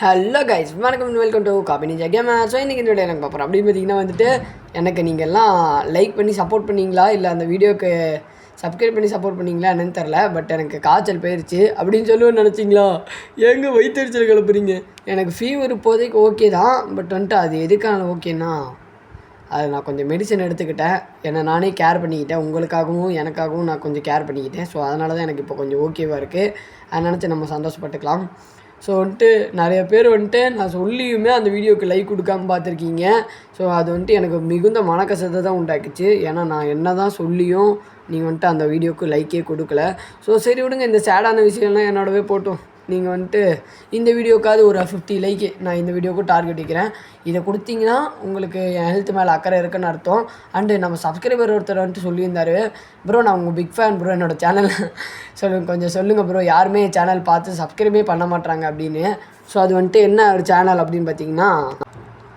Hello guys வணக்கம் welcome to காபி நிஜா கேம் ஸோ இன்றைக்கி இந்த வீடியோ எனக்கு பார்ப்போம் அப்படின்னு பார்த்தீங்கன்னா வந்துட்டு எனக்கு நீங்கள்லாம் லைக் பண்ணி சப்போர்ட் பண்ணீங்களா? இல்லை அந்த வீடியோக்கு சப்ஸ்கிரைப் பண்ணி சப்போர்ட் பண்ணிங்களா? என்னன்னு தெரில பட் எனக்கு காய்ச்சல் போயிருச்சு. அப்படின்னு சொல்லுவோம் நினச்சிங்களா? எங்கே வயிற்றுச்சல் கிளப்புறீங்க? எனக்கு ஃபீவர் இப்போதைக்கு ஓகே தான். பட் வந்துட்டு அது எதுக்கான ஓகேன்னா அது நான் கொஞ்சம் மெடிசன் எடுத்துக்கிட்டேன். என்னை நானே கேர் பண்ணிக்கிட்டேன். உங்களுக்காகவும் எனக்காகவும் நான் கொஞ்சம் கேர் பண்ணிக்கிட்டேன். ஸோ அதனால தான் எனக்கு இப்போ கொஞ்சம் ஓகேவாக இருக்குது அதை நினச்சி நம்ம சந்தோஷப்பட்டுக்கலாம். ஸோ வந்துட்டு நிறைய பேர் வந்துட்டு நான் சொல்லியுமே அந்த வீடியோக்கு லைக் கொடுக்காம பார்த்துருக்கீங்க. ஸோ அது வந்துட்டு எனக்கு மிகுந்த மனக்கசத்தை தான் உண்டாக்குச்சு. ஏன்னா நான் என்ன தான் சொல்லியும் நீங்கள் வந்துட்டு அந்த வீடியோக்கு லைக்கே கொடுக்கல. ஸோ சரி விடுங்க இந்த சேடான விஷயம்லாம் என்னோடவே போட்டோம். நீங்கள் வந்துட்டு இந்த வீடியோக்காவது ஒரு ஃபிஃப்டி லைக்கு நான் இந்த வீடியோக்கு டார்கெட் வைக்கிறேன். இதை கொடுத்தீங்கன்னா உங்களுக்கு என் ஹெல்த் மேலே அக்கறை இருக்குன்னு அர்த்தம். அண்டு நம்ம சப்ஸ்கிரைபர் ஒருத்தர் வந்துட்டு சொல்லியிருந்தார். ப்ரோ நான் உங்கள் பிக் ஃபேன் ப்ரோ என்னோடய சேனல் சொல்லுங்க கொஞ்சம் சொல்லுங்கள் ப்ரோ யாருமே சேனல் பார்த்து சப்ஸ்கிரைபே பண்ண மாட்டாங்க அப்படின்னு. ஸோ அது வந்துட்டு என்ன ஒரு சேனல் அப்படின்னு பார்த்தீங்கன்னா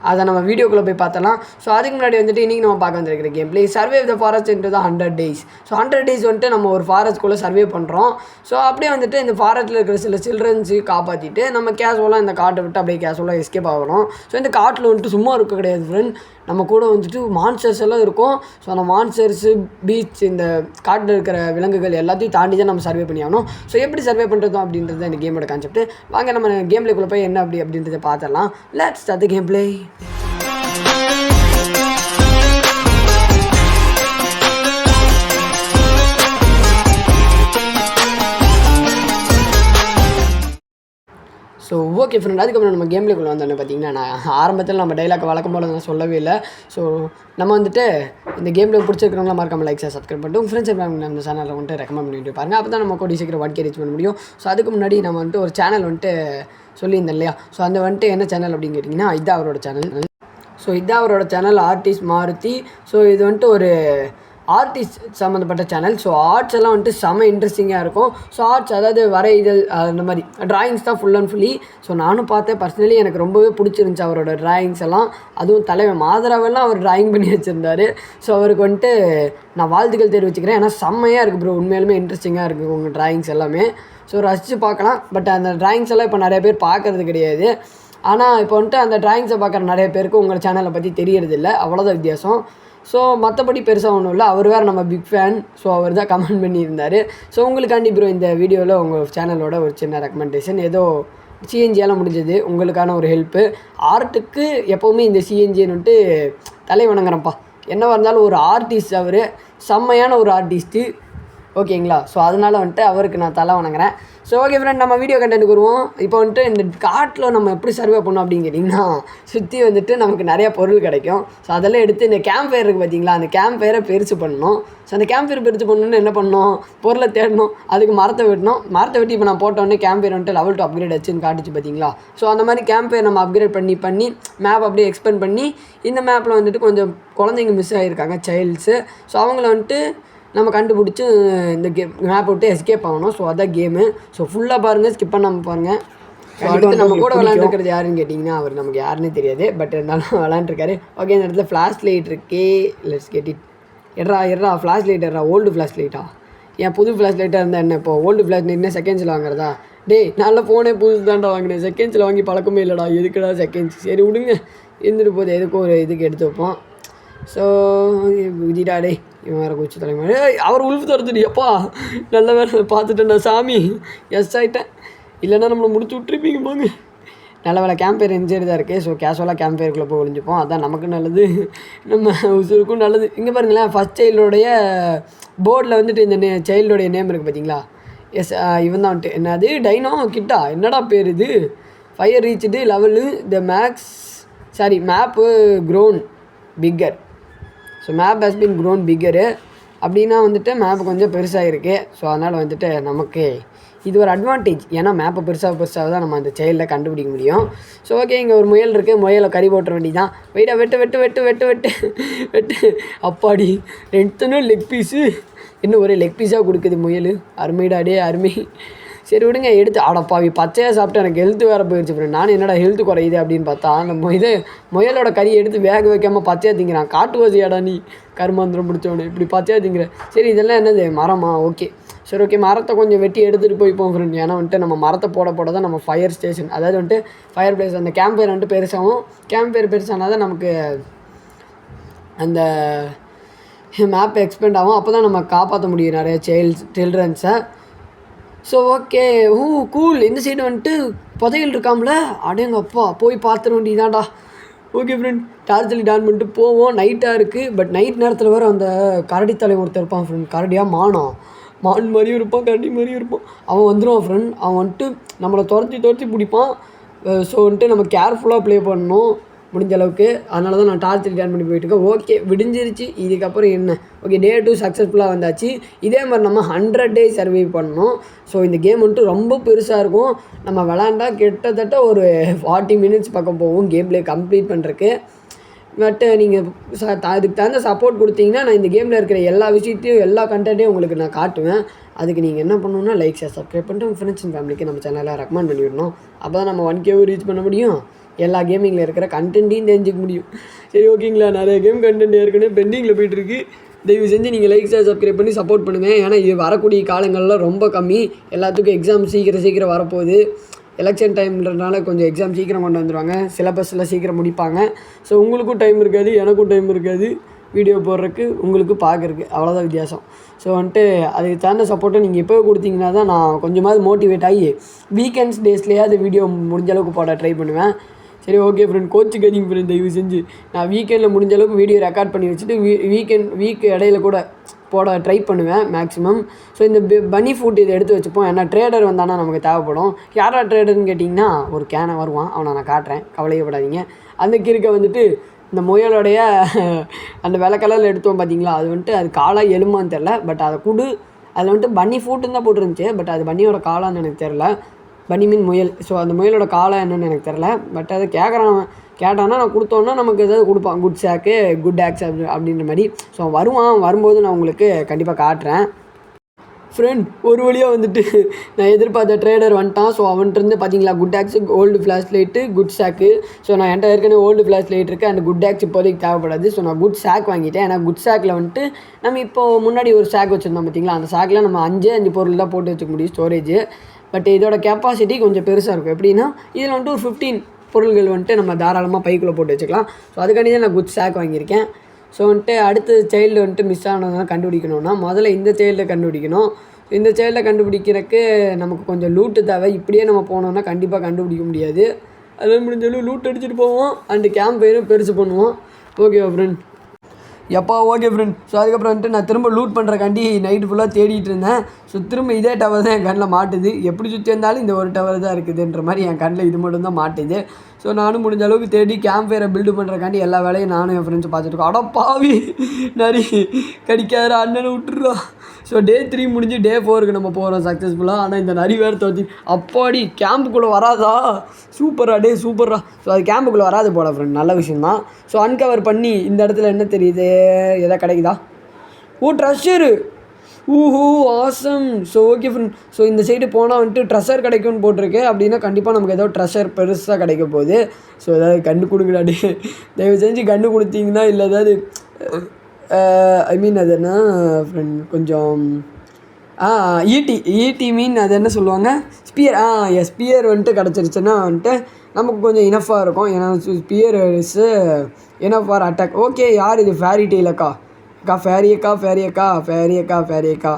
அதை நம்ம வீடியோக்குள்ளே போய் பார்த்தலாம். ஸோ அதுக்கு முன்னாடி வந்துட்டு இன்றைக்கி நம்ம பார்க்க வந்திருக்கிற game play survive the forest into தான் hundred days so hundred days வந்துட்டு நம்ம ஒரு ஃபாரஸ்ட்குள்ளே சர்வே பண்ணுறோம் ஸோ அப்படியே வந்துட்டு இந்த ஃபாரஸ்ட்டில் இருக்கிற சில சில்ட்ரன்ஸு காப்பாற்றிட்டு நம்ம கேஷுவலாக இந்த காட்டை விட்டு அப்படியே கேஷுவலாக எஸ்கேப் ஆகணும். ஸோ இந்த காட்டில் வந்துட்டு சும்மா இருக்க கிடையாது ஃப்ரெண்ட் நம்ம கூட வந்துட்டு மான்ஸ்டர்ஸ் எல்லாம் இருக்கும். ஸோ அந்த மான்ஸ்டர்ஸு பீச் இந்த காட்டில் இருக்கிற விலங்குகள் எல்லாத்தையும் தாண்டி தான் நம்ம சர்வே பண்ணி ஆகணும். ஸோ எப்படி சர்வே பண்ணுறதும் அப்படின்றது தான் இந்த கேமோட கான்செப்ட் வாங்க நம்ம கேம் போய் என்ன அப்படி அப்படின்றத பார்த்துடலாம். லெட்ஸ் அது game play so okay friend அதுக்கப்புறம் நம்ம கேம்லேக்குள்ளே வந்தோன்னே பார்த்தீங்கன்னா நான் ஆரம்பத்தில் நம்ம டைலாக் வழக்கம் போல நான் சொல்லவே இல்லை. ஸோ நம்ம வந்துட்டு இந்த கேமில் பிடிச்சிருக்கிறவங்களா மறக்காமல் லைக் சப்ஸ்கிரைப் பண்ணிட்டு உங்கள் ஃப்ரெண்ட்ஸ் நம்ம சேனலில் வந்துட்டு ரெக்கமெண்ட் பண்ணிட்டு பாருங்கள் அப்போ தான் நம்ம கூட சீக்கிரம் வாட்கே ரீச் பண்ண முடியும். ஸோ அதுக்கு முன்னாடி நம்ம வந்துட்டு ஒரு சேனல் வந்துட்டு சொல்லியிருந்தேன் இல்லையா? ஸோ அந்த வந்துட்டு என்ன சேனல் அப்படின்னு கேட்டிங்கன்னா இதான் அவரோட சேனல் ஸோ இதான் அவரோட சேனல் ஆர்டிஸ்ட் மாருதி. ஸோ இது வந்துட்டு ஒரு ஆர்டிஸ்ட் சம்மந்தப்பட்ட சேனல் ஸோ ஆர்ட்ஸ் எல்லாம் வந்துட்டு செம இன்ட்ரெஸ்டிங்காக இருக்கும். ஸோ ஆர்ட்ஸ் அதாவது வரைதல் அந்த மாதிரி ட்ராயிங்ஸ் தான் ஃபுல் அண்ட் ஃபுல்லி ஸோ நானும் பார்த்தேன். பர்சனலி எனக்கு ரொம்பவே பிடிச்சிருந்துச்சி அவரோட ட்ராயிங்ஸ் எல்லாம். அதுவும் தலைவன் மாதராவெல்லாம் அவர் ட்ராயிங் பண்ணி வச்சுருந்தாரு. ஸோ அவருக்கு வந்துட்டு நான் வாழ்த்துக்கள் தெரிவிச்சுக்கிறேன். ஏன்னா செம்மையாக இருக்குது ப்ரோ உண்மையிலுமே இன்ட்ரெஸ்டிங்காக இருக்குது உங்கள் ட்ராயிங்ஸ் எல்லாமே. ஸோ ரசித்து பார்க்கலாம். பட் அந்த ட்ராயிங்ஸ் எல்லாம் இப்போ நிறைய பேர் பார்க்கறது கிடையாது. ஆனால் இப்போ வந்துட்டு அந்த ட்ராயிங்ஸை பார்க்குற நிறைய பேருக்கு உங்கள் சேனலை பற்றி தெரியறதில்ல. அவ்வளோதான் வித்தியாசம். ஸோ மற்றபடி பெருசாக ஒன்றும் இல்லை அவர் வேறு நம்ம பிக் ஃபேன் ஸோ அவர் தான் கமெண்ட் பண்ணியிருந்தார். ஸோ உங்களுக்காண்டி ப்ரோ இந்த வீடியோவில் உங்கள் சேனலோட ஒரு சின்ன ரெக்கமெண்டேஷன் ஏதோ சிஎன்ஜியால் முடிஞ்சது. உங்களுக்கான ஒரு ஹெல்ப்பு ஆர்ட்டுக்கு எப்போவுமே இந்த சிஎன்ஜின்னுட்டு தலை வணங்குறேன்ப்பா. என்னவாக இருந்தாலும் ஒரு ஆர்டிஸ்ட் அவர். செம்மையான ஒரு ஆர்டிஸ்ட்டு ஓகேங்களா? ஸோ அதனால் வந்துட்டு அவருக்கு நான் தலை வணங்குறேன். ஸோ ஓகே ஃப்ரெண்ட் நம்ம வீடியோ கண்டென்ட் வருவோம் இப்போ வந்துட்டு இந்த காட்டில் நம்ம எப்படி சர்வே பண்ணோம் அப்படின்னு கேட்டிங்கன்னா சுற்றி வந்துட்டு நமக்கு நிறைய பொருள் கிடைக்கும். ஸோ அதெல்லாம் எடுத்து இந்த கேம்ப் ஃபயர் இருக்குது பார்த்தீங்களா அந்த கேம்ப் ஃபயரை பெருசு பண்ணணும். ஸோ அந்த கேம்ப் ஃபயர் பெருசு பண்ணணும்னு என்ன பண்ணணும்? பொருளை தேடணும். அதுக்கு மரத்தை வெட்டணும். மரத்தை வெட்டி இப்போ நான் போட்டோன்னே கேம்ப் ஃபயர் வந்துட்டு லெவல் டூ அப்கிரேட் ஆச்சுன்னு காட்டுச்சு பார்த்தீங்களா ஸோ அந்த மாதிரி கேம்ப் ஃபயர் நம்ம அப்கிரேட் பண்ணி பண்ணி மேப் அப்படியே எக்ஸ்பெண்ட் பண்ணி இந்த மேப்பில் வந்துட்டு கொஞ்சம் குழந்தைங்க மிஸ் ஆகியிருக்காங்க சைல்ட்ஸு ஸோ அவங்கள வந்துட்டு நம்ம கண்டுபிடிச்சி இந்த கேம் மேப் விட்டு எஸ்கேப் ஆகணும். ஸோ அதான் கேமு ஸோ ஃபுல்லாக பாருங்கள் ஸ்கிப் பண்ணாமல் பாருங்கள் ஸோ அடுத்து நம்ம கூட விளாண்டுருக்கிறது யாருன்னு கேட்டிங்கன்னா அவர் நமக்கு யாருன்னே தெரியாது. பட் இருந்தாலும் விளாண்டுருக்காரு ஓகே இந்த இடத்துல ஃப்ளாஷ் லைட் இருக்கே. லெட்ஸ் கெட் இட் எட்ரா எட்ரா ஃப்ளாஷ் லைட் எட்ரா ஓல்டு ஃப்ளாஷ் லைட்டா என் புது ஃப்ளாஷ் லைட்டாக இருந்தால் என்ன இப்போ? ஓல்டு ஃப்ளாஷ் லைட் என்ன செகண்ட்ஸில் வாங்குறதா? டேய் நல்ல ஃபோனே புதுசு தான்டா வாங்கினேன். செகண்ட்ஸில் வாங்கி பழக்கமே இல்லைடா. எதுக்குடா செகண்ட்ஸ் சரி விடுங்க. இருந்துட்டு போகுது. எதுக்கும் ஒரு இதுக்கு எடுத்து வைப்போம். ஸோ விதிடா டே இவன் வேறு குச்சி தலைமை அவர் உழுப்பு துரத்துடி எப்பா நல்ல வேலை பார்த்துட்டேன்டா சாமி. எஸ் ஆகிட்டேன் இல்லைன்னா நம்மளை முடிச்சு விட்ருப்பீங்க போங்க. நல்ல வேலை கேம்பேர் என்ஜியர் தான் இருக்குது ஸோ கேஷுவலாக கேம்பேருக்குள்ளே போய் ஒழிஞ்சுப்போம் அதான் நமக்கு நல்லது. நம்ம உசுருக்கும் நல்லது. இங்கே பாருங்களேன் ஃபஸ்ட் சைல்டோடைய போர்டில் வந்துட்டு இந்த நே சைல்டோடைய நேம் இருக்குது பார்த்தீங்களா எஸ் இவன் தான் வந்துட்டு. என்னது? டைனோ கிட்டா? என்னடா பேர் இது? Fire reached level the max sorry map grown bigger so map has been grown bigger அப்படின்னா வந்துட்டு மேப் கொஞ்சம் பெருசாக இருக்குது ஸோ அதனால் வந்துட்டு நமக்கு இது ஒரு அட்வான்டேஜ் ஏன்னா மேப்பை பெருசாக பெருசாக தான் நம்ம அந்த செயலில் கண்டுபிடிக்க முடியும். ஸோ ஓகே இங்கே ஒரு முயல் இருக்குது முயலை கறி போட்டுற வேண்டி தான் வெயிட்டா வெட்டு வெட்டு வெட்டு வெட்டு வெட்டு வெட்டு. அப்பாடி ரெண்டுனும் லெக் பீஸு இன்னும் ஒரே லெக் பீஸாக கொடுக்குது முயல். அருமைடாடே அருமை. சரி விடுங்க எடுத்து அடப்பாவி பச்சையாக சாப்பிட்டு எனக்கு ஹெல்த்து வேறு போயிடுச்சு ஃப்ரெண்ட் நானும் என்னடா ஹெல்த் குறையுது அப்படின்னு பார்த்தா அந்த இது முயலோட கறி எடுத்து வேக வைக்காமல் பச்சையாக திங்கிறான். காட்டுவாசியாடா நீ கருமாந்திரம் பிடிச்சவனே. இப்படி பச்சையாக திங்கிற. சரி இதெல்லாம் என்னது? மரமா? ஓகே. சரி ஓகே மரத்தை கொஞ்சம் வெட்டி எடுத்துகிட்டு போய்ப்போம் ஃப்ரெண்ட் ஏன்னா வந்துட்டு நம்ம மரத்தை போட போட தான் நம்ம ஃபயர் ஸ்டேஷன் அதாவது வந்துட்டு ஃபயர் பிளேஸ் அந்த கேம்ப் ஃபயர் வந்துட்டு பெருசாகும் கேம்ப் ஃபயர் பெருசானால் தான் நமக்கு அந்த மேப் எக்ஸ்பெண்ட் ஆகும். அப்போ தான் நம்ம காப்பாற்ற முடியும் நிறைய சைல்ட்ஸ் சில்ட்ரன்ஸை ஸோ ஓகே ஊ கூல் இந்த சைடு வந்துட்டு புதையல் இருக்காம்ல? அடேங்க அப்பா போய் பார்த்துட வேண்டியதான்டா ஓகே ஃப்ரெண்ட் டார்ச்சலி டான் பண்ணிட்டு போவோம். நைட்டாக இருக்குது பட் நைட் நேரத்தில் வேறு அந்த கரடி தலை ஒருத்தர் இருப்பான் ஃப்ரெண்ட் கரடியாக மானம் மான் மாதிரியும் இருப்பான் கரடி மாதிரியும் இருப்பான். அவன் வந்துடுவான் ஃப்ரெண்ட் அவன் வந்துட்டு நம்மளை துரத்தி துரத்தி பிடிப்பான். ஸோ வந்துட்டு நம்ம கேர்ஃபுல்லாக ப்ளே பண்ணணும். முடிஞ்ச அளவுக்கு அதனால தான் நான் டார்ச் ரிட்டர்ன் பண்ணி போயிட்டுருக்கேன். ஓகே விடிஞ்சிருச்சு. இதுக்கப்புறம் என்ன? ஓகே டே டூ சக்ஸஸ்ஃபுல்லாக வந்தாச்சு. இதே மாதிரி நம்ம ஹண்ட்ரட் டேஸ் சர்வை பண்ணணும். ஸோ இந்த கேம் வந்துட்டு ரொம்ப பெருசாக இருக்கும். நம்ம விளாண்டா கிட்டத்தட்ட ஒரு ஃபார்ட்டி மினிட்ஸ் பக்கம் போகும் கேம் ப்ளே கம்ப்ளீட் பண்ணுறக்கு பட்டு நீங்கள் அதுக்கு தகுந்த சப்போர்ட் கொடுத்தீங்கன்னா நான் இந்த கேமில் இருக்கிற எல்லா விஷயத்தையும் எல்லா கண்டென்ட்டையும் உங்களுக்கு நான் காட்டுவேன். அதுக்கு நீங்கள் என்ன பண்ணணும்னா லைக் ஷேர் சப்ஸ்கிரைப் பண்ணிட்டு உங்கள் ஃப்ரெண்ட்ஸ் அண்ட் ஃபேமிலிக்கு நம்ம சேனலை ரெக்கமெண்ட் பண்ணிவிடணும் அப்போ தான் நம்ம ஒன் கேவும் ரீச் பண்ண முடியும். எல்லா கேமிங்கில் இருக்கிற கண்டென்ட்டையும் தெரிஞ்சுக்க முடியும். சரி ஓகேங்களா நிறைய கேம் கண்டென்ட் ஏற்கனவே பெண்டிங்கில் போயிட்டுருக்கு. தயவு செஞ்சு நீங்கள் லைக் ஷேர் சப்ஸ்கிரைப் பண்ணி சப்போர்ட் பண்ணுங்கள் ஏன்னா இது வரக்கூடிய காலங்களில் ரொம்ப கம்மி. எல்லாத்துக்கும் எக்ஸாம் சீக்கிரம் சீக்கிரம் வரப்போகுது. எலெக்ஷன் டைம்ன்றனால கொஞ்சம் எக்ஸாம் சீக்கிரம் கொண்டு வந்துடுவாங்க சிலபஸில் சீக்கிரம் முடிப்பாங்க. ஸோ உங்களுக்கும் டைம் இருக்காது எனக்கும் டைம் இருக்காது. வீடியோ போடுறதுக்கு உங்களுக்கு பார்க்குறக்கு அவ்வளோதான் வித்தியாசம். ஸோ வந்துட்டு அதுக்கு தகுந்த சப்போர்ட்டை நீங்கள் இப்போ கொடுத்தீங்கன்னா தான் நான் கொஞ்சமாவது மோட்டிவேட் ஆகி வீக்கெண்ட்ஸ் டேஸ்லேயாவது வீடியோ முடிஞ்ச அளவுக்கு போட ட்ரை பண்ணுவேன். சரி ஓகே ஃப்ரெண்ட் கோச்சு கதிங் ஃப்ரெண்ட் தயவு செஞ்சு நான் வீக்கெண்டில் முடிஞ்ச அளவுக்கு வீடியோ ரெக்கார்ட் பண்ணி வச்சுட்டு வீ வீக்கெண்ட் வீக் இடையில கூட போட ட்ரை பண்ணுவேன் மேக்ஸிமம் ஸோ இந்த பனி ஃபுட் இதை எடுத்து வச்சுப்போம். ஏன்னா ட்ரேடர் வந்தானா நமக்கு தேவைப்படும். யாரா ட்ரேடர்னு கேட்டிங்கன்னா ஒரு கேனை வருவான். அவனை நான் காட்டுறேன். கவலையப்படாதீங்க. அந்த கிறுக்கை வந்துட்டு இந்த முயலோடைய அந்த வெள்ளை கலரில் எடுத்தோம் பார்த்தீங்களா அது வந்துட்டு அது காலாக எலுமான்னு தெரில பட் அதை குடு. அதில் வந்துட்டு பன்னி ஃபுட்டுன்னு தான் போட்டிருந்துச்சு. பட் அது பன்னியோட காலான்னு எனக்கு தெரில பனிமீன் முயல். ஸோ அந்த முயலோட காலம் என்னன்னு எனக்கு தெரில பட் அதை கேட்குறான் அவன். கேட்டான்னா நான் கொடுத்தோன்னா நமக்கு ஏதாவது கொடுப்பான். குட் ஷேக்கு குட் ஆக்ஸ் அப்படி அப்படின்ற மாதிரி. ஸோ வருவான். வரும்போது நான் உங்களுக்கு கண்டிப்பாக காட்டுறேன். ஃப்ரெண்ட் ஒரு வழியாக வந்துட்டு நான் எதிர்பார்த்த ட்ரேடர் வந்துட்டான். ஸோ அவன்கிட்ட பார்த்தீங்களா good axe old flash light good sack so நான் என்கிட்ட ஏற்கனவே ஓல்டு ஃப்ளாஷ் லைட் இருக்குது அந்த குட் ஆக்ஸ் இப்போதைக்கு தேவைப்படாது. ஸோ நான் குட் சாக் வாங்கிட்டேன். ஏன்னா குட் சாக்கில் வந்துட்டு நம்ம இப்போ முன்னாடி ஒரு சாக் வச்சுருந்தோம் பார்த்தீங்களா அந்த சாக்கில் நம்ம அஞ்சே அஞ்சு பொருள் தான் போட்டு வச்சுக்க முடியும் ஸ்டோரேஜ் பட் இதோட கெப்பாசிட்டி கொஞ்சம் பெருசாக இருக்கும். எப்படின்னா இதில் வந்துட்டு ஒரு ஃபிஃப்டீன் பொருள்கள் வந்துட்டு நம்ம தாராளமாக பைக்குள்ளே போட்டு வச்சுக்கலாம். ஸோ அதுக்காண்டி தான் நான் குட் சாக் வாங்கியிருக்கேன். ஸோ வந்துட்டு அடுத்த சைல்டு வந்துட்டு மிஸ் ஆனதை கண்டுபிடிக்கணும்னா முதல்ல இந்த சைல்டை கண்டுபிடிக்கணும். இந்த சைல்டை கண்டுபிடிக்கிறக்கு நமக்கு கொஞ்சம் லூட்டு தேவை. இப்படியே நம்ம போனோம்னா கண்டிப்பாக கண்டுபிடிக்க முடியாது. அது முடிஞ்சாலும் லூட் அடிச்சுட்டு போவோம். அண்டு கேம்ப் ஃபயரும் பெருசு பண்ணுவோம். ஓகேவா ஃப்ரெண்ட் எப்போ ஓகே ஃப்ரெண்ட் ஸோ அதுக்கப்புறம் வந்துட்டு நான் திரும்ப லூட் பண்ணுறக்காண்டி நைட்டு ஃபுல்லாக தேடிட்டு இருந்தேன். ஸோ திரும்ப இதே டவர் தான் என் கண்ணில் மாட்டுது. எப்படி சுற்றி இருந்தாலும் இந்த ஒரு டவர் தான் இருக்குதுன்ற மாதிரி என் கண்ணில் இது மட்டும் தான் மாட்டுது. ஸோ நானும் முடிஞ்ச அளவுக்கு தேடி கேம்ப் ஃபயரை பில்டு பண்ணுறக்காண்டி எல்லா வேலையும் நானும் என் ஃப்ரெண்ட்ஸும் பார்த்துட்டு இருக்கோம். அடப்பாவி! பாவி நரி கடிக்காத அண்ணனை விட்டுறா ஸோ டே த்ரீ முடிஞ்சு டே ஃபோருக்கு நம்ம போகிறோம் சக்ஸஸ்ஃபுல்லாக ஆனால் இந்த நரி வேறு தோச்சி அப்பாடி கேம்புக்குள்ளே வராதா? சூப்பரா டே சூப்பரா ஸோ அது கேம்புக்குள்ளே வராது போல ஃப்ரெண்ட் நல்ல விஷயந்தான் ஸோ அன்கவர் பண்ணி இந்த இடத்துல என்ன தெரியுது? எதா கிடைக்குதா? Oh treasure ஊஹூ awesome so okay friend so இந்த சைடு போனால் வந்துட்டு ட்ரெஷர் கிடைக்கும்னு போட்டிருக்கு. அப்படின்னா கண்டிப்பாக நமக்கு ஏதோ ட்ரெஷர் பெருசாக கிடைக்க போகுது. ஸோ ஏதாவது கண்டு கொடுங்கடா டே தயவு செஞ்சு கண்டு கொடுத்தீங்கன்னா இல்லை ஏதாவது ஐ மீன் அது என்ன ஃப்ரெண்ட் கொஞ்சம் ஆ ஈட்டி ஈட்டி மீன் அது என்ன சொல்லுவாங்க? ஸ்பியர் ஆ எஸ் ஸ்பியர் வந்துட்டு கிடச்சிருச்சுன்னா வந்துட்டு நமக்கு கொஞ்சம் இனஃபாக இருக்கும். ஏன்னா spear is enough for attack okay யார் இது? ஃபேரி டெய்லக்கா அக்கா. ஃபேரி அக்கா ஃபேரி அக்கா ஃபேரி அக்கா ஃபேரி அக்கா.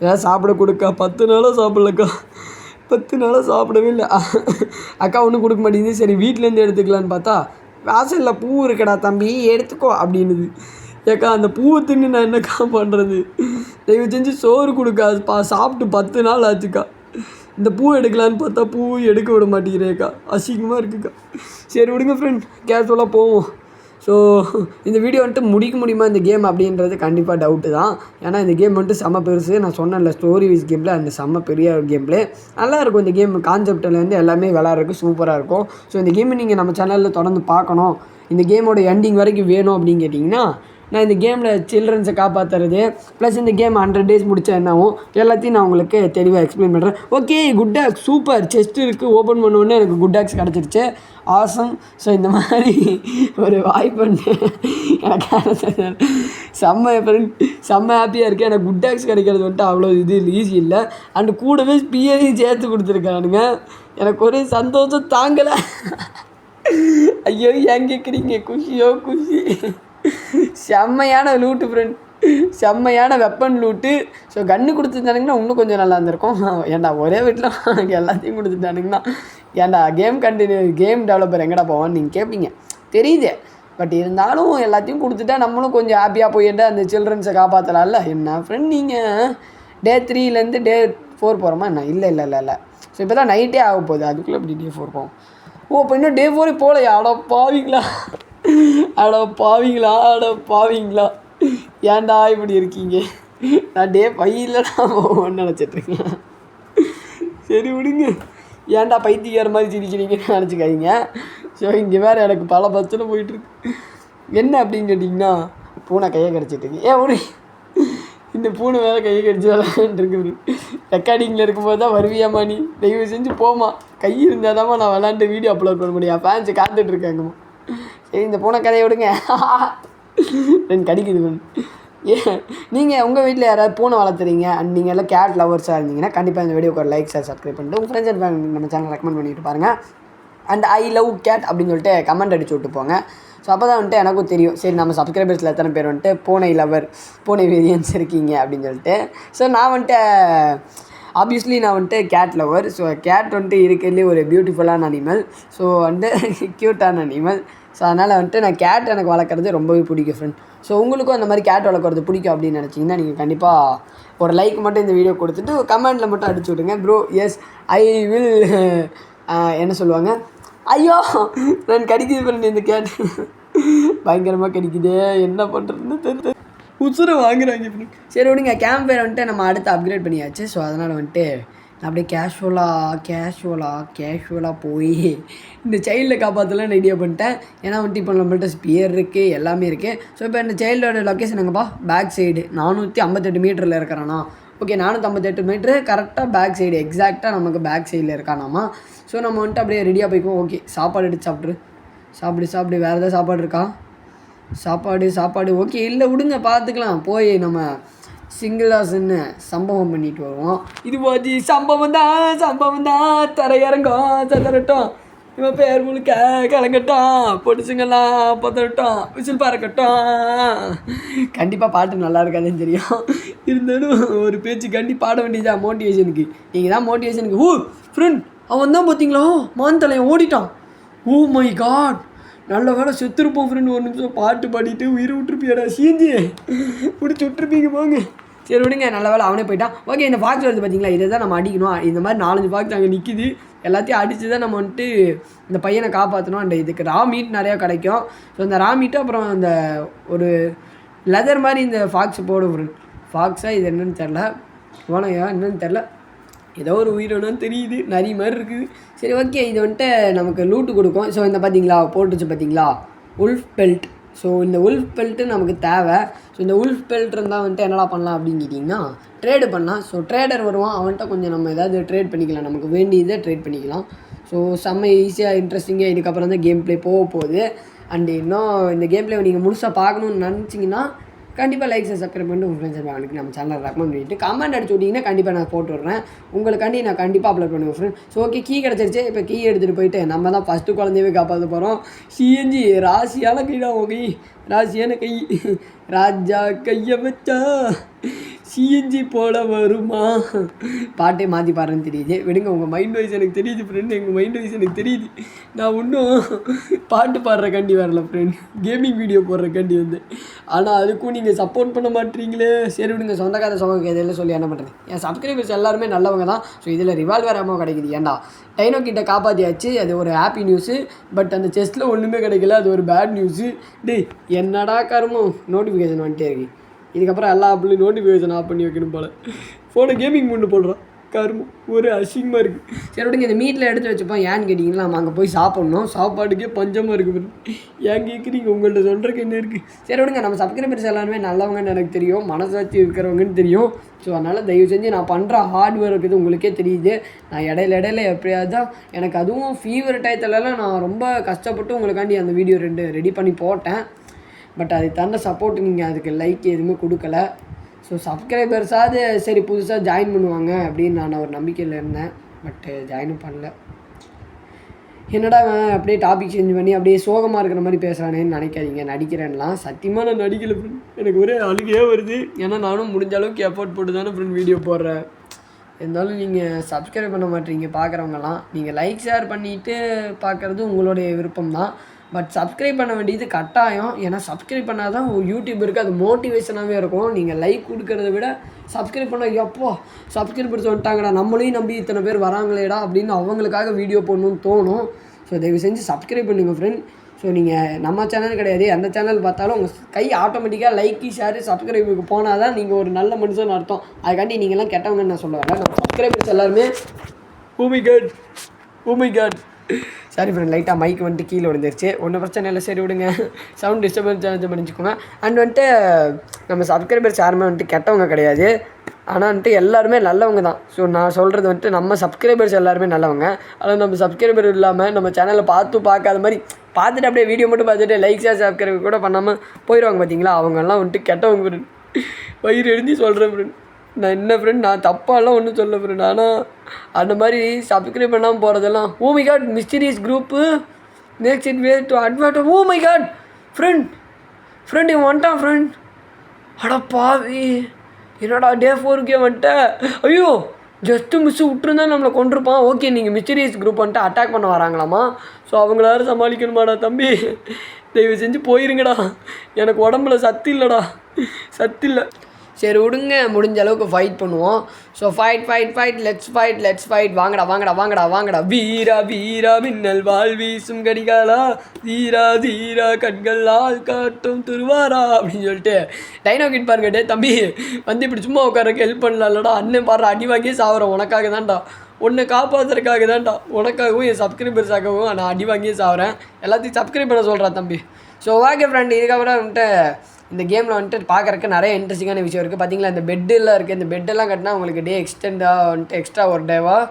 ஏதாவது சாப்பிட கொடுக்கா? பத்து நாளாக சாப்பிட்லக்கா. பத்து நாளாக சாப்பிடவே இல்லை. அக்கா ஒன்றும் கொடுக்க மாட்டேங்குது. சரி வீட்டிலேருந்து எடுத்துக்கலான்னு பார்த்தா வாசலில் பூ இருக்குடா தம்பி எடுத்துக்கோ அப்படின்னுது. ஏக்கா அந்த பூவை தின்னு நான் என்னக்கா பண்ணுறது தயவு செஞ்சு சோறு கொடுக்கா பா சாப்பிட்டு பத்து நாள் ஆச்சுக்கா. இந்த பூ எடுக்கலான்னு பார்த்தா பூ எடுக்க விட மாட்டேங்கிறேக்கா. அசிங்கமாக இருக்குக்கா. சரி விடுங்க ஃப்ரெண்ட் கேஷுவலாக போவோம். ஸோ இந்த வீடியோ வந்துட்டு முடிக்க முடியுமா இந்த கேம் அப்படின்றது கண்டிப்பாக டவுட்டு தான். ஏன்னா இந்த கேம் வந்துட்டு செம்ம பெருசு. நான் சொன்னேன்ல ஸ்டோரி வைஸ் கேமில் அந்த செம்ம பெரிய கேம் பிளே நல்லா இருக்கும் இந்த கேம் கான்செப்ட்லேருந்து எல்லாமே விளாட்றதுக்கு சூப்பராக இருக்கும். ஸோ இந்த கேமை நீங்கள் நம்ம சேனலில் தொடர்ந்து பார்க்கணும். இந்த கேமோட எண்டிங் வரைக்கும் வேணும் அப்படின்னு கேட்டிங்கன்னா நான் இந்த கேமில் சில்ட்ரன்ஸை காப்பாற்றுறது ப்ளஸ் இந்த கேம் ஹண்ட்ரட் டேஸ் முடித்தா என்னாகும்? எல்லாத்தையும் நான் உங்களுக்கு தெளிவாக எக்ஸ்பிளைன் பண்ணுறேன் ஓகே குட் டாக்ஸ் சூப்பர் செஸ்ட் இருக்குது ஓப்பன் பண்ணோடனே எனக்கு குட் டாக்ஸ் கிடச்சிருச்சு. ஆசம் ஸோ இந்த மாதிரி ஒரு வாய்ப்பு எனக்கு செம்ம செம்ம ஹாப்பியாக இருக்கேன். எனக்கு குட் டாக்ஸ் கிடைக்கிறது வந்துட்டு அவ்வளோ இது ஈஸி இல்லை. அண்டு கூடவே பியரையும் சேர்த்து கொடுத்துருக்கானுங்க எனக்கு ஒரு சந்தோஷம் தாங்கலை. ஐயோ ஏன் கேட்குறீங்க குஷியோ குஷி. செம்மையான லூட்டு ஃப்ரெண்ட் செம்மையான வெப்பன் லூட்டு ஸோ கன்று கொடுத்துட்டானுங்கன்னா இன்னும் கொஞ்சம் நல்லா இருந்திருக்கும். ஏன்டா ஒரே வீட்டில் எனக்கு எல்லாத்தையும் கொடுத்துட்டானுங்கன்னா. ஏன்டா கேம் கண்டினியூ கேம் டெவலப்பர் எங்கடா போவான்னு நீங்கள் கேட்பீங்க தெரியுது. பட் இருந்தாலும் எல்லாத்தையும் கொடுத்துட்டா நம்மளும் கொஞ்சம் ஹாப்பியாக போயிட்டு அந்த சில்ட்ரன்ஸை காப்பாற்றலாம்ல என்ன ஃப்ரெண்ட் நீங்கள் டே த்ரீலேருந்து டே ஃபோர் போகிறோமா என்ன? இல்லை இல்லை இல்லை இல்லை. ஸோ இப்போ தான் நைட்டே ஆக போகுது. அதுக்குள்ளே இப்படி டே ஃபோர் போகும் ஓ இப்போ இன்னும் டே ஃபோரே போகலையா அட பாவீங்களா அட பாவிங்களா? அட பாவிங்களா? ஏன்டா இப்படி இருக்கீங்க? நான் டே ஃபைவ்ல தான் நினச்சிட்ருக்கேன் சரி விடுங்க. ஏன்டா பைத்தியக்கார மாதிரி சிரிக்கிறீங்கன்னு நினச்சிக்காதீங்க. ஸோ இங்கே வேறு எனக்கு பல பிரச்சனை போயிட்டுருக்கு என்ன அப்படின்னு கேட்டிங்கன்னா பூனை கையை கிடச்சிட்ருக்கு ஏன் விடு இந்த பூனை வேறு கையை கடிச்சு விளாண்டுருக்கு ரெக்கார்டிங்கில் இருக்கும்போது தான் வருவியாம்மா நீ தயவு செஞ்சு போமா கை இருந்தால் தான்மா நான் விளாண்டு வீடியோ அப்லோட் பண்ண முடியும். ஃபேன்ஸு காத்துட்ருக்காங்கம்மா இந்த பூனை கதையை விடுங்க. ரெண்டு கடிக்குது ஏ நீங்கள் உங்கள் வீட்டில் யாராவது பூனை வளர்த்துறீங்க அண்ட் நீங்கள் எல்லாம் கேட் லவர்ஸாக இருந்தீங்கன்னா கண்டிப்பாக இந்த வீடியோக்கு ஒரு லைக் சார் சப்ஸ்கிரைப் பண்ணிட்டு உங்கள் ஃப்ரெண்ட்ஸ் அண்ட் ஃபேமிலி நம்ம சேனல் ரெக்கமெண்ட் பண்ணிட்டு பாருங்கள் அண்ட் ஐ லவ் கேட் அப்படின்னு சொல்லிட்டு கமெண்ட் அடிச்சு விட்டு போங்க. ஸோ அப்போ தான் வந்துட்டு எனக்கும் தெரியும். சரி நம்ம சப்ஸ்கிரைபர்ஸில் எத்தனை பேர் வந்துட்டு பூனை லவர் பூனை வேரியன்ஸ் இருக்கீங்க அப்படின்னு சொல்லிட்டு. ஸோ நான் வந்துட்டு ஆப்வியஸ்லி நான் வந்துட்டு கேட் லவர் ஸோ கேட் வந்துட்டு இருக்கிறதுலே ஒரு பியூட்டிஃபுல்லான அனிமல் ஸோ வந்துட்டு க்யூட்டான அனிமல் ஸோ அதனால் வந்துட்டு நான் கேட் எனக்கு வளர்க்குறது ரொம்பவே பிடிக்கும் ஃப்ரெண்ட் ஸோ உங்களுக்கும் அந்த மாதிரி கேட் வளர்க்குறது பிடிக்கும் அப்படின்னு நினச்சிங்கன்னா நீங்கள் கண்டிப்பாக ஒரு லைக் மட்டும் இந்த வீடியோ கொடுத்துட்டு கமெண்ட்டில் மட்டும் அடிச்சு விடுங்க. ப்ரோ எஸ் ஐ வில் என்ன சொல்லுவாங்க? ஐயோ நான் கடிக்குது ஃப்ரெண்ட் இந்த கேட் பயங்கரமாக கடிக்குதே என்ன பண்ணுறதுன்னு தெரியல உசுரை வாங்குறாங்க சரி விடுங்க. கேம்ப் வந்துட்டு நம்ம அடுத்து அப்கிரேட் பண்ணியாச்சு. ஸோ அதனால் வந்துட்டு அப்படியே கேஷுவலாக கேஷுவலாக கேஷுவலாக போய் இந்த சைல்டை நான் ஐடியா பண்ணிட்டேன். ஏன்னா வந்துட்டு இப்போ நம்மள்ட்ட ஸ்பியர் இருக்குது எல்லாமே இருக்குது ஸோ இப்போ இந்த சைல்டோட லொக்கேஷன் எங்கப்பா பேக் சைடு நானூற்றி ஐம்பத்தெட்டு மீட்டரில் இருக்கிறானா? ஓகே நானூற்றம்பத்தெட்டு மீட்ரு கரெக்டாக பேக் சைடு எக்ஸாக்டாக நமக்கு பேக் சைடில் இருக்கானாமா? ஸோ நம்ம வந்துட்டு அப்படியே ரெடியாக போய்க்குவோம். ஓகே சாப்பாடு எடுத்து சாப்பிட்ரு சாப்பிடு சாப்பிடு வேறு ஏதாவது சாப்பாடு இருக்கா? சாப்பாடு சாப்பாடு. ஓகே இல்லை விடுங்க பார்த்துக்கலாம். போய் நம்ம சிங்கிளாஸ்ன்னு சம்பவம் பண்ணிட்டு வருவோம். இது போச்சு சம்பவம் தான் சம்பவம் தான். தரையிறங்கும் சதறட்டும். இவன் பேர் முழுக்க கலங்கட்டும். பொடிச்சுங்கெல்லாம் பதறட்டும். விசில் பறக்கட்டும். கண்டிப்பாக பாட்டு நல்லா இருக்காதுன்னு தெரியும். இருந்தாலும் ஒரு பேச்சு கண்டி பாட வேண்டியதா மோட்டிவேஷனுக்கு நீங்கள் தான் மோட்டிவேஷனுக்கு ஓ ஃப்ரெண்ட் அவன் தான் பார்த்தீங்களா? மான் தலையன் ஓடிட்டான். ஓ மை காட் நல்ல வேலை செத்துருப்போம் ஃப்ரெண்ட் ஒரு நிமிஷம் பாட்டு பாடிட்டு உயிரை விட்டுருப்பியாடா சீஞ்சி. பிடிச்சி விட்டுருப்பீங்க போங்க. சரி விடுங்க நல்ல வேலை அவனே போயிட்டான். ஓகே இந்த பாக்ஸ் வருது பார்த்தீங்களா இதை தான் நம்ம அடிக்கணும். இந்த மாதிரி நாலஞ்சு பாக்ஸ் அங்கே நிற்கிது எல்லாத்தையும் அடித்து தான் நம்ம வந்துட்டு இந்த பையனை காப்பாற்றணும் அண்ட் இதுக்கு ரா மீட் நிறையா கிடைக்கும். ஸோ இந்த ரா மீட்டு அப்புறம் இந்த ஒரு லெதர் மாதிரி இந்த ஃபாக்ஸ் போடும் ஃபாக்ஸாக இது என்னன்னு தெரில ஓனையா என்னன்னு தெரில ஏதோ ஒரு உயிரினம் தெரியுது. நிறைய மாதிரி இருக்குது. சரி ஓகே இது வந்துட்டு நமக்கு லூட்டு கொடுக்கும். ஸோ இந்த பார்த்தீங்களா போட்டுச்சு பார்த்தீங்களா உல்ஃப் பெல்ட் ஸோ இந்த உல்ஃப் பெல்ட்டு நமக்கு தேவை. ஸோ இந்த உல்ஃப் பெல்ட் இருந்தால் வந்துட்டு என்னடா பண்ணலாம் அப்படின்னு கேட்டிங்கன்னா ட்ரேடு பண்ணலாம். ஸோ ட்ரேடர் வருவான். அவன்கிட்ட கொஞ்சம் நம்ம ஏதாவது ட்ரேட் பண்ணிக்கலாம். நமக்கு வேண்டியதை ட்ரேட் பண்ணிக்கலாம். ஸோ செம்ம ஈஸியாக இன்ட்ரெஸ்டிங்காக இதுக்கப்புறம் தான் கேம் ப்ளே போக போகுது. அண்ட் இன்னும் இந்த கேம் ப்ளே நீங்கள் முழுசாக பார்க்கணுன்னு நினச்சிங்கன்னா கண்டிப்பாக லைக் சப்ஸ்கிரைப் பண்ணிட்டு உங்கள் ஃப்ரெண்ட்ஸ் அவனுக்கு நம்ம சேனல் ரெக்கமெண்ட் பண்ணிட்டு கமெண்ட் அடிச்சு விட்டிங்கன்னா கண்டிப்பாக நான் போட்டு விட்றேன். உங்களுக்காண்டி நான் கண்டிப்பாக அப்லோட் பண்ணுவேன் ஃப்ரெண்ட்ஸ் ஸோ ஓகே கீ கிடச்சிருச்சு. இப்போ கீ எடுத்துகிட்டு போயிட்டு நம்ம தான் ஃபஸ்ட்டு குழந்தையவே காப்பாற்ற போகிறோம் சிஎன்ஜி ராசியான கை தான் கை ராசியான கை ராஜா கையை வச்சா சிஎன்ஜி போல வருமா? பாட்டே மாற்றி பாடுறேன்னு தெரியுது. விடுங்க உங்கள் மைண்ட் வைஸ் எனக்கு தெரியுது ஃப்ரெண்ட் எங்கள் மைண்ட் வைஸ் எனக்கு தெரியுது. நான் இன்னும் பாட்டு பாடுற கண்டி வரல ஃப்ரெண்ட் கேமிங் வீடியோ போடுற கண்டி வந்து. ஆனால் அதுக்கும் நீங்கள் சப்போர்ட் பண்ண மாட்டீங்களே. சரி விடுங்க சொந்தக்கார சோகம் இதெல்லாம் சொல்லி என்ன பண்ணுறது என் சப்ஸ்கிரைபர்ஸ் எல்லாருமே நல்லவங்க தான். ஸோ இதில் ரிவால்வர் அம்மா கிடைக்குது. ஏன்னா டைனோ கிட்ட காப்பாற்றியாச்சு அது ஒரு ஹாப்பி நியூஸு பட் அந்த செஸ்ட்டில் ஒன்றுமே கிடைக்கல. அது ஒரு பேட் நியூஸு டேய் என்னடா கருமம்? நோட்டிஃபிகேஷன் வந்துட்டே இருக்கு. இதுக்கப்புறம் எல்லா ஆப்லையும் நோட்டிஃபிகேஷன் ஆஃப் பண்ணி வைக்கணும் போல். ஃபோனை கேமிங் மூணு போடுறான் கருமம். ஒரு அசிங்கமாக இருக்குது சரி விடுங்க இந்த மீட்டில் எடுத்து வச்சுப்போம். ஏன்னு கேட்டிங்கன்னா நம்ம அங்கே போய் சாப்பிட்ணும். சாப்பாட்டுக்கே பஞ்சமாக இருக்குது ஏன் கேட்குறீங்க உங்கள்கிட்ட சொல்கிறக்கு என்ன இருக்குது சரி விடுங்க நம்ம சப்ஸ்கிரைபர்ஸ் எல்லாருமே நல்லவங்கன்னு எனக்கு தெரியும். மனசாட்சி இருக்கிறவங்கன்னு தெரியும். ஸோ அதனால் தயவு செஞ்சு நான் பண்ணுற ஹார்ட் ஒர்க் இது உங்களுக்கே தெரியுது. நான் இடையில இடையில எப்படியாவது தான் எனக்கு அதுவும் ஃபீவர் டயத்துலலாம் நான் ரொம்ப கஷ்டப்பட்டு உங்களுக்காண்டி அந்த வீடியோ ரெண்டு ரெடி பண்ணி போட்டேன். பட் அது தந்த சப்போர்ட் நீங்கள் அதுக்கு லைக் எதுவுமே கொடுக்கல. ஸோ சப்ஸ்கிரைபர்ஸாவது சரி புதுசாக ஜாயின் பண்ணுவாங்க அப்படின்னு நான் ஒரு நம்பிக்கையில் இருந்தேன். பட்டு ஜாயினும் பண்ணல. என்னடா அவன் அப்படியே டாபிக் சேஞ்ச் பண்ணி அப்படியே சோகமாக இருக்கிற மாதிரி பேசுகிறானேன்னு நினைக்காதீங்க. நடிக்கிறேன்லாம். சத்தியமாக நான் நடிக்கலை ஃப்ரெண்ட் எனக்கு ஒரே அழுகையே வருது. ஏன்னா நானும் முடிஞ்ச அளவுக்கு எஃபோர்ட் போட்டு தானே ஃப்ரெண்ட் வீடியோ போடுறேன். இருந்தாலும் நீங்கள் சப்ஸ்கிரைப் பண்ண மாட்டீங்க பார்க்குறவங்கலாம் நீங்கள் லைக் ஷேர் பண்ணிவிட்டு பார்க்குறது உங்களுடைய விருப்பம் தான் பட் சப்ஸ்கிரைப் பண்ண வேண்டியது கட்டாயம். ஏன்னா சப்ஸ்கிரைப் பண்ணால் தான் யூடியூப் இருக்குது அது மோட்டிவேஷனாகவே இருக்கும். நீங்கள் லைக் கொடுக்கறத விட சப்ஸ்கிரைப் பண்ண எப்போ சப்ஸ்கிரைபர்ஸ் வந்துட்டாங்கடா. நம்மளையும் நம்பி இத்தனை பேர் வராங்களேடா அப்படின்னு அவங்களுக்காக வீடியோ போடணும்னு தோணும். ஸோ தயவு செஞ்சு சப்ஸ்கிரைப் பண்ணுங்கள் ஃப்ரெண்ட் ஸோ நீங்கள் நம்ம சேனல் கிடையாது. எந்த சேனல் பார்த்தாலும் உங்கள் கை ஆட்டோமேட்டிக்காக லைக்கு ஷேரு சப்ஸ்கிரைபுக்கு போனால் தான் நீங்கள் ஒரு நல்ல மனுஷன் அர்த்தம். அதுக்காண்டி நீங்கள்லாம் கெட்டவங்கன்னு நான் சொல்ல வரல நம்ம சப்ஸ்கிரைபர்ஸ் எல்லாருமே பூமி கேட் பூமி காட் சாரி ஃப்ரெண்ட் லைட்டாக மைக் வந்துட்டு கீழே விழுந்துருச்சு. ஒன்றும் பிரச்சனை இல்லை. சரி விடுங்க. சவுண்ட் டிஸ்டர்பன்ஸ் இது பண்ணிச்சுக்கோங்க. அண்ட் வந்துட்டு நம்ம சப்ஸ்கிரைபர்ஸ் யாருமே வந்துட்டு கெட்டவங்க கிடையாது. ஆனால் வந்துட்டு எல்லாருமே நல்லவங்க தான். ஸோ நான் சொல்கிறது வந்துட்டு நம்ம சப்ஸ்கிரைபர்ஸ் எல்லாருமே நல்லவங்க. ஆனால் நம்ம சப்ஸ்கிரைபர் இல்லாமல் நம்ம சேனலை பார்த்து பார்க்காத மாதிரி பார்த்துட்டு அப்படியே வீடியோ மட்டும் பார்த்துட்டு லைக் ஷேர் சப்ஸ்கிரைப் கூட பண்ணாமல் போயிடுவாங்க பார்த்தீங்களா அவங்கெல்லாம் வந்துட்டு கெட்டவங்க friend. வயிறு எழுந்தி சொல்கிறேன் ஃப்ரெண்ட் நான் என்ன ஃப்ரெண்ட் நான் தப்பாலாம் ஒன்றும் சொல்ல ஃப்ரெண்ட் ஆனால் அந்த மாதிரி சப்ஸ்கிரைப் பண்ணாமல் போகிறதெல்லாம் ஓ my god mysterious group makes it way to advert oh my god friend friend இவன் வந்துட்டான் ஃப்ரெண்ட் அட பாவி என்னடா டே ஃபோருக்கே வந்துட்டேன் ஐயோ ஜஸ்ட்டு மிஸ்ஸு விட்டுருந்தா நம்மளை கொண்டிருப்பான் ஓகே நீங்கள் மிஸ்டீரியஸ் குரூப் வந்துட்டு அட்டாக் பண்ண வராங்களாமா ஸோ அவங்களாரும் சமாளிக்கணுமாடா தம்பி? தயவு செஞ்சு போயிருங்கடா. எனக்கு உடம்புல சத்து இல்லைடா. சத்து இல்லை. சரி விடுங்க முடிஞ்ச அளவுக்கு ஃபைட் பண்ணுவோம். So fight fight fight let's fight let's fight வாங்கடா வாங்கடா வாங்கடா வாங்கடா. வீரா வீரா மின்னல் வாழ் வீசும் கடிகாலா தீரா தீரா கண்கள் ஆள் காட்டும் திருவாரா அப்படின்னு சொல்லிட்டு டைனோ கிட் பாருங்க தம்பி வந்து இப்படி சும்மா உட்காரக்கு ஹெல்ப் பண்ணலாம்லடா. அண்ணன் பாரு அடி வாங்கியே சாவறேன் உனக்காக தான்டா. உன்னை காப்பாற்றுறதுக்காக தான்டா. உனக்காகவும் என் சப்ஸ்கிரைபர்ஸாகவும் நான் அடி வாங்கியே சாவறேன். எல்லாத்தையும் சப்ஸ்கிரைப் பண்ண சொல்கிறேன் தம்பி. ஸோ ஓகே ஃப்ரெண்ட் இதுக்கப்புறம் வந்துட்டு இந்த கேமில் வந்துட்டு பார்க்குறக்கு நிறைய இன்ட்ரெஸ்டிங்கான விஷயம் இருக்குது பார்த்தீங்களா இந்த பெட்டெல்லாம் இருக்குது இந்த பெட்டெல்லாம் கட்டினா உங்களுக்கு டே எக்ஸ்டெண்டாக வந்துட்டு எக்ஸ்ட்ரா ஒரு டேவாக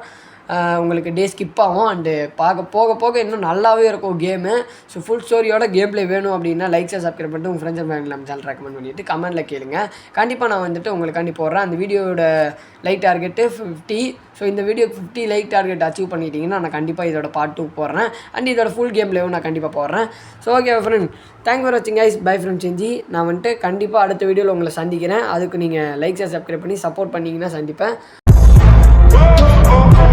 உங்களுக்கு டே ஸ்கிப் ஆகும். அண்டு பார்க்க போக போக இன்னும் நல்லாவே இருக்கும் கேமு ஸோ ஃபுல் ஸ்டோரியோட கேம் பிளே வேணும் அப்படின்னா லைக் சப்ஸ்கிரைப் பண்ணிட்டு உங்கள் ஃப்ரெண்ட்ஸ் ஃபேமிலி நம்ம சேனல் ரெக்கமெண்ட் பண்ணிவிட்டு கமெண்ட்டில் கேளுங்க. கண்டிப்பாக நான் வந்துட்டு உங்களுக்காண்டி போடுறேன். அந்த வீடியோட லைக் டார்கெட்டு ஃபிஃப்டி ஸோ இந்த video fifty like target achieve பண்ணிட்டீங்கன்னா நான் கண்டிப்பாக இதோட பார்ட் டூ போடுறேன். அண்ட் இதோட ஃபுல் கேம் பிளேவும் நான் கண்டிப்பாக போடுறேன். So okay friend thank for வாட்சிங் கைஸ் பை ஃப்ரெண்ட் செஞ்சு நான் வந்துட்டு கண்டிப்பாக அடுத்த வீடியோவில் உங்களை சந்திக்கிறேன். அதுக்கு நீங்கள் லைக் சப்ஸ்கிரைப் பண்ணி சப்போர்ட் பண்ணிங்கன்னா சந்திப்பேன். Oh, oh, oh.